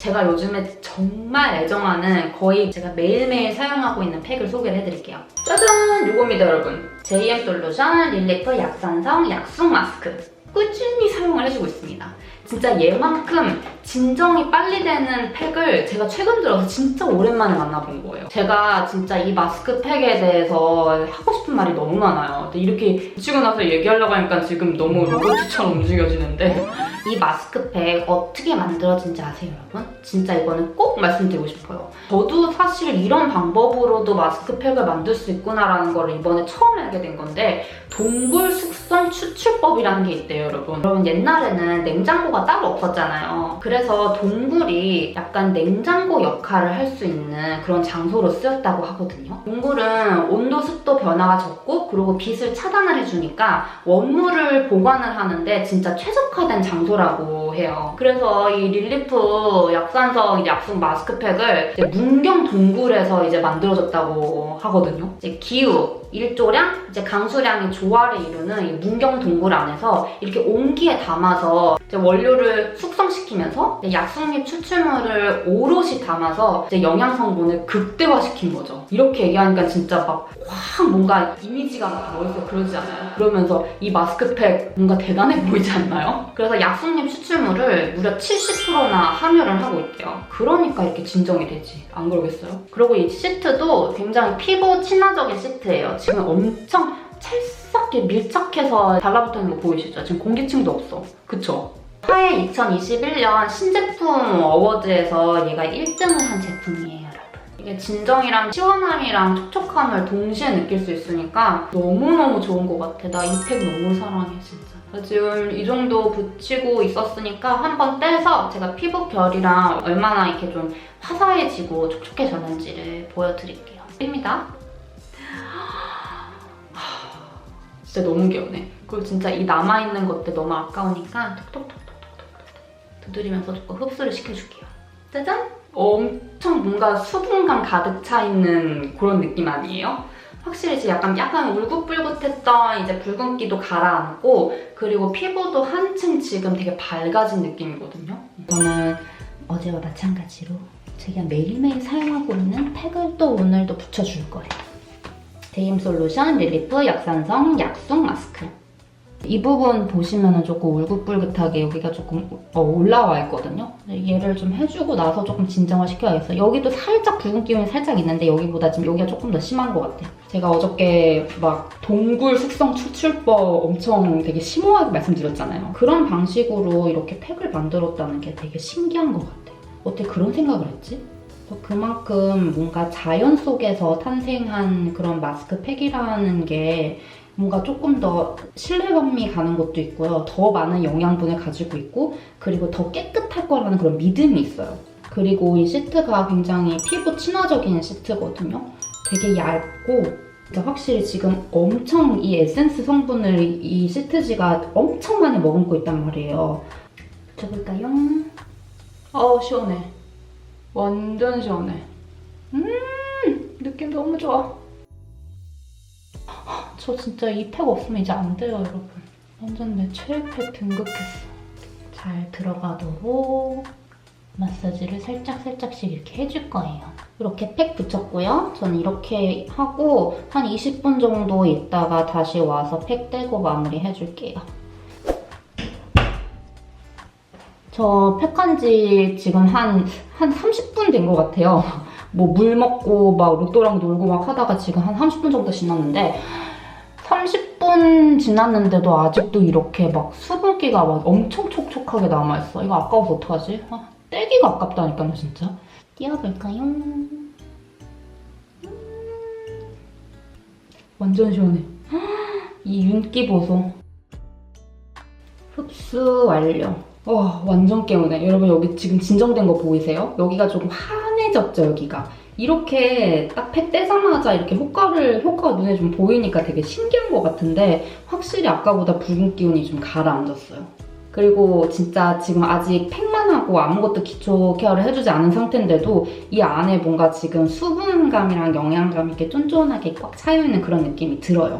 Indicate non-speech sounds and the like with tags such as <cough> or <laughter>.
제가 요즘에 정말 애정하는 거의 제가 매일매일 사용하고 있는 팩을 소개를 해드릴게요. 짜잔! 요겁니다, 여러분. JM 솔루션 릴리프 약산성 약숙 마스크. 꾸준히 사용을 해주고 있습니다. 진짜 얘만큼 진정이 빨리 되는 팩을 제가 최근 들어서 진짜 오랜만에 만나본 거예요. 제가 진짜 이 마스크 팩에 대해서 하고 싶은 말이 너무 많아요. 이렇게 붙이고 나서 얘기하려고 하니까 지금 너무 로봇처럼 움직여지는데 이 마스크 팩 어떻게 만들어진지 아세요, 여러분? 진짜 이거는 꼭 말씀드리고 싶어요. 저도 사실 이런 방법으로도 마스크 팩을 만들 수 있구나라는 걸 이번에 처음 알게 된 건데 동굴 숙성 추출법이라는 게 있대요, 여러분. 여러분 옛날에는 냉장고가 따로 없었잖아요. 그래서 동굴이 약간 냉장고 역할을 할 수 있는 그런 장소로 쓰였다고 하거든요. 동굴은 온도, 습도 변화가 적고 그리고 빛을 차단을 해주니까 원물을 보관을 하는데 진짜 최적화된 장소라고 해요. 그래서 이 릴리프 약산성 약속 마스크팩을 문경 동굴에서 이제 만들어졌다고 하거든요. 이제 기후, 일조량, 이제 강수량의 조화를 이루는 이 문경 동굴 안에서 이렇게 온기에 담아서 원료를 숙성시키면서 약속잎 추출물을 오롯이 담아서 이제 영양 성분을 극대화시킨 거죠. 이렇게 얘기하니까 진짜 막 확 뭔가 이미지가 막 머릿속에 그러지 않아요? 그러면서 이 마스크팩 뭔가 대단해 보이지 않나요? 그래서 약속잎 추출물 을 무려 70%나 함유를 하고 있대요. 그러니까 이렇게 진정이 되지. 안 그러겠어요? 그리고 이 시트도 굉장히 피부 친화적인 시트예요. 지금 엄청 찰싹게 밀착해서 달라붙어 있는 거 보이시죠? 지금 공기층도 없어. 그쵸? 화해 2021년 신제품 어워드에서 얘가 1등을 한 제품이에요. 이게 진정이랑 시원함이랑 촉촉함을 동시에 느낄 수 있으니까 너무너무 좋은 것 같아. 나 이 팩 너무 사랑해, 진짜. 나 지금 이 정도 붙이고 있었으니까 한번 떼서 제가 피부 결이랑 얼마나 이렇게 좀 화사해지고 촉촉해졌는지를 보여드릴게요. 입니다. <gasps> 진짜 너무 귀여우네. 그리고 진짜 이 남아있는 것들 너무 아까우니까 톡톡톡톡톡톡 두드리면서 조금 흡수를 시켜줄게요. 짜잔! 엄청 뭔가 수분감 가득 차 있는 그런 느낌 아니에요? 확실히 약간 약간 울긋불긋했던 이제 붉은기도 가라앉고 그리고 피부도 한층 지금 되게 밝아진 느낌이거든요. 저는 어제와 마찬가지로 제가 매일매일 사용하고 있는 팩을 또 오늘도 붙여줄 거예요. 데임 솔루션 릴리프 약산성 약속 마스크. 이 부분 보시면은 조금 울긋불긋하게 여기가 조금 어, 올라와 있거든요. 얘를 좀 해주고 나서 조금 진정화 시켜야겠어요. 여기도 살짝 붉은 기운이 살짝 있는데 여기보다 지금 여기가 조금 더 심한 것 같아요. 제가 어저께 막 동굴 숙성 추출법 엄청 되게 심오하게 말씀드렸잖아요. 그런 방식으로 이렇게 팩을 만들었다는 게 되게 신기한 것 같아요. 어떻게 그런 생각을 했지? 그만큼 뭔가 자연 속에서 탄생한 그런 마스크팩이라는 게 뭔가 조금 더 신뢰감이 가는 것도 있고요. 더 많은 영양분을 가지고 있고, 그리고 더 깨끗할 거라는 그런 믿음이 있어요. 그리고 이 시트가 굉장히 피부 친화적인 시트거든요. 되게 얇고, 진짜 확실히 지금 엄청 이 에센스 성분을 이 시트지가 엄청 많이 머금고 있단 말이에요. 줘볼까요? 어우, 시원해. 완전 시원해. 음, 느낌 너무 좋아. 저 진짜 이 팩 없으면 이제 안 돼요, 여러분. 완전 내 최애팩 등극했어. 잘 들어가도록 마사지를 살짝살짝씩 이렇게 해줄 거예요. 이렇게 팩 붙였고요. 저는 이렇게 하고 한 20분 정도 있다가 다시 와서 팩 떼고 마무리 해줄게요. 저 팩한 지 지금 한, 한 30분 된 것 같아요. 뭐 물 먹고 막 로또랑 놀고 막 하다가 지금 한 30분 정도 지났는데 30분 지났는데도 아직도 이렇게 막 수분기가 막 엄청 촉촉하게 남아있어. 이거 아까워서 어떡하지? 아, 떼기가 아깝다니까요, 진짜. 띄워볼까요? 음. 완전 시원해. 이 윤기 보소. 흡수 완료. 와, 완전 개운해. 여러분, 여기 지금 진정된 거 보이세요? 여기가 조금 환해졌죠, 여기가. 이렇게 딱 팩 떼자마자 이렇게 효과를, 효과가 눈에 좀 보이니까 되게 신기한 것 같은데, 확실히 아까보다 붉은 기운이 좀 가라앉았어요. 그리고 진짜 지금 아직 팩만 하고 아무것도 기초 케어를 해주지 않은 상태인데도 이 안에 뭔가 지금 수분감이랑 영양감이 이렇게 쫀쫀하게 꽉 차여있는 그런 느낌이 들어요.